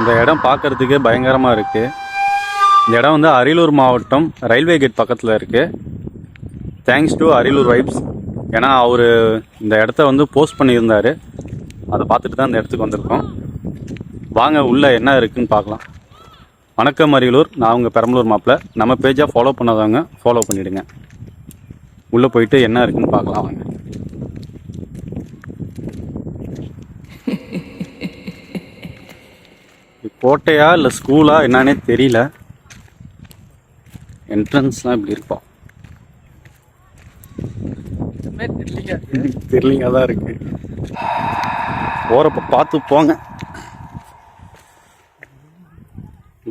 இந்த இடம் பார்க்கறதுக்கு பயங்கரமாக இருக்குது இந்த இடம் வந்து அரியலூர் மாவட்டம் ரயில்வே கேட் பக்கத்தில் இருக்குது தேங்க்ஸ் டு அரியலூர் வைப்ஸ் ஏன்னா அவர் இந்த இடத்த வந்து போஸ்ட் பண்ணியிருந்தார். அதை பார்த்துட்டு தான் இந்த இடத்துக்கு வந்திருக்கோம். வாங்க உள்ளே என்ன இருக்குன்னு பார்க்கலாம். வணக்கம் அரியலூர். நான் உங்கள் பெரம்பலூர் மாப்பிள்ள நம்ம பேஜாக ஃபாலோ பண்ணாதவங்க ஃபாலோ பண்ணிவிடுங்க உள்ளே போயிட்டு என்ன இருக்குதுன்னு பார்க்கலாம் வாங்க இது கோட்டையா இல்லை ஸ்கூலா என்னன்னே தெரியல. என்ட்ரன்ஸ்லாம் இப்படி இருப்போம் தெரியலிங்க தான் இருக்கு. போறப்ப பார்த்து போங்க.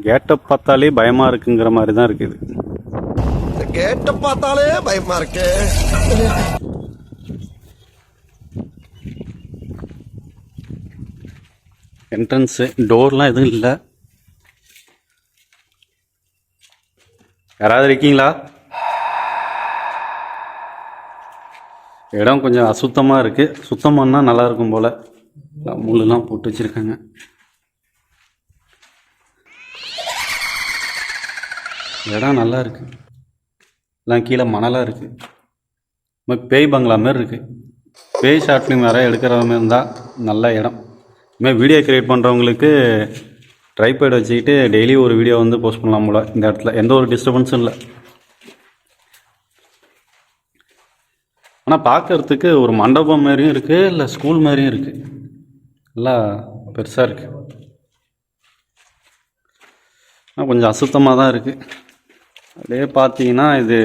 கேட்டை பார்த்தாலே பயமா இருக்குங்கிற மாதிரி தான் இருக்குது கேட்ட பார்த்தாலே பயமா இருக்கு. என்ட்ரன்ஸு டோர்லாம் எதுவும் இல்லை. யாராவது இருக்கீங்களா? இடம் கொஞ்சம் அசுத்தமாக இருக்குது சுத்தம் பண்ணால் நல்லா இருக்கும் போல். முள்ளெலாம் போட்டு வச்சுருக்காங்க. இடம் நல்லா இருக்குது எல்லாம் கீழே மணலாக இருக்குது நம்ம பேய் பங்களா மாதிரி இருக்குது பேய் ஷார்ட் ஃபிலிம் வேறு எடுக்கிற மாதிரி இருந்தால் நல்ல இடம். இதுமாதிரி வீடியோ கிரியேட் பண்ணுறவங்களுக்கு ட்ரைபேட் வச்சுக்கிட்டு டெய்லி ஒரு வீடியோ வந்து போஸ்ட் பண்ணலாம் போல் இந்த இடத்துல. எந்த ஒரு டிஸ்டர்பன்ஸும் இல்லை. ஆனால் பார்க்கறதுக்கு ஒரு மண்டபம் மாதிரியும் இருக்குது இல்லை ஸ்கூல் மாதிரியும் இருக்குது நல்லா பெருசாக இருக்குது ஆனால் கொஞ்சம் அசுத்தமாக தான் இருக்குது அப்படியே பார்த்தீங்கன்னா இது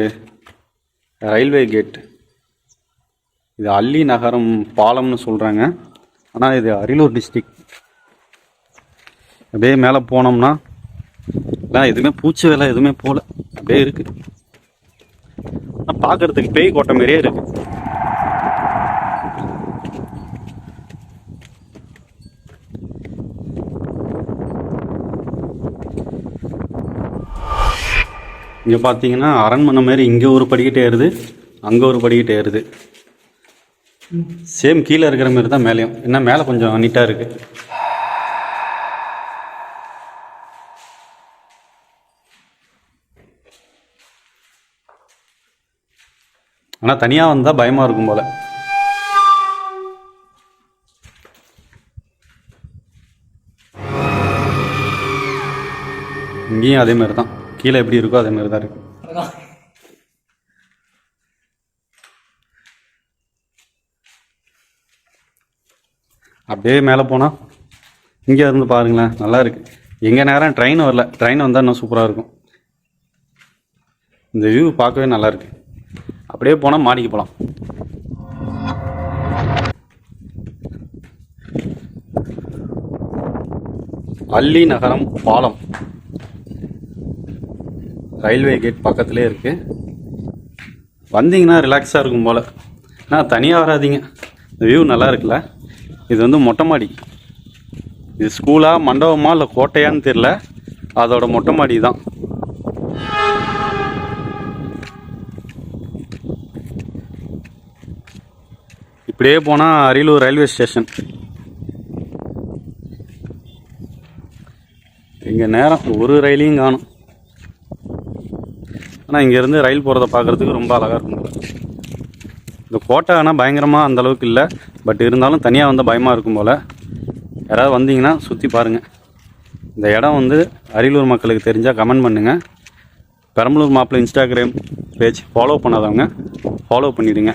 ரயில்வே கேட் இது அள்ளி நகரம் பாலம்னு சொல்கிறாங்க ஆனால் இது அரியலூர் டிஸ்ட்ரிக் அப்படியே மேலே போனோம்னா எல்லாம் எதுவுமே பூச்சி வேலை எதுவுமே போகல அப்படியே இருக்குது ஆனால் பார்க்குறதுக்கு பேய் கோட்டை மாதிரியே இருக்குது இங்கே பார்த்தீங்கன்னா அரண்மனை மாதிரி இங்கே ஒரு படிக்கட்டு ஏறுது அங்கே ஒரு படிக்கட்டு ஏறுது. சேம் கீழே இருக்கிற மாதிரி தான் மேலேயும். என்ன மேலே கொஞ்சம் நீட்டாக இருக்கு. ஆனால் தனியாக வந்தால் பயமாக இருக்கும் போல். இங்கேயும் அதே மாதிரி தான். கீழே எப்படி இருக்கோ அதே மாதிரி தான் இருக்குது அப்படியே மேலே போனால் இங்கே இருந்து பாருங்களேன் நல்லாயிருக்கு எங்கே நேரம் ட்ரெயின் வரல. ட்ரெயின் வந்தால் இன்னும் சூப்பராக இருக்கும். இந்த வியூ பார்க்கவே நல்லாயிருக்கு அப்படியே போனால் மாடிக்கு போகலாம் அள்ளி நகரம் பாலம். ரயில்வே கேட் பக்கத்துலேயே இருக்குது வந்தீங்கன்னா ரிலாக்ஸாக இருக்கும் போல். ஆனால் தனியாக வராதீங்க. இந்த வியூ நல்லா இருக்குல்ல? இது வந்து மொட்டை மாடி இது ஸ்கூலா மண்டபமா இல்லை கோட்டையான்னு தெரில அதோட மொட்டை மாடி தான். இப்படியே போனால் அரியலூர் ரயில்வே ஸ்டேஷன். இங்கே நேரம் ஒரு ரயிலையும் காணும். ஆனால் இங்கேருந்து ரயில் போகிறத பார்க்குறதுக்கு ரொம்ப அழகாக இருக்கும். இந்த கோட்டை ஆனால் பயங்கரமாக அந்த அளவுக்கு இல்லை பட் இருந்தாலும் தனியாக வந்தால் பயமாக இருக்கும் போல். யாராவது வந்தீங்கன்னா சுற்றி பாருங்கள் இந்த இடம் வந்து அரியலூர் மக்களுக்கு தெரிஞ்சால் கமெண்ட் பண்ணுங்கள் Perambalur Mappillai Instagram page follow பண்ணாதவங்க ஃபாலோ பண்ணிவிடுங்க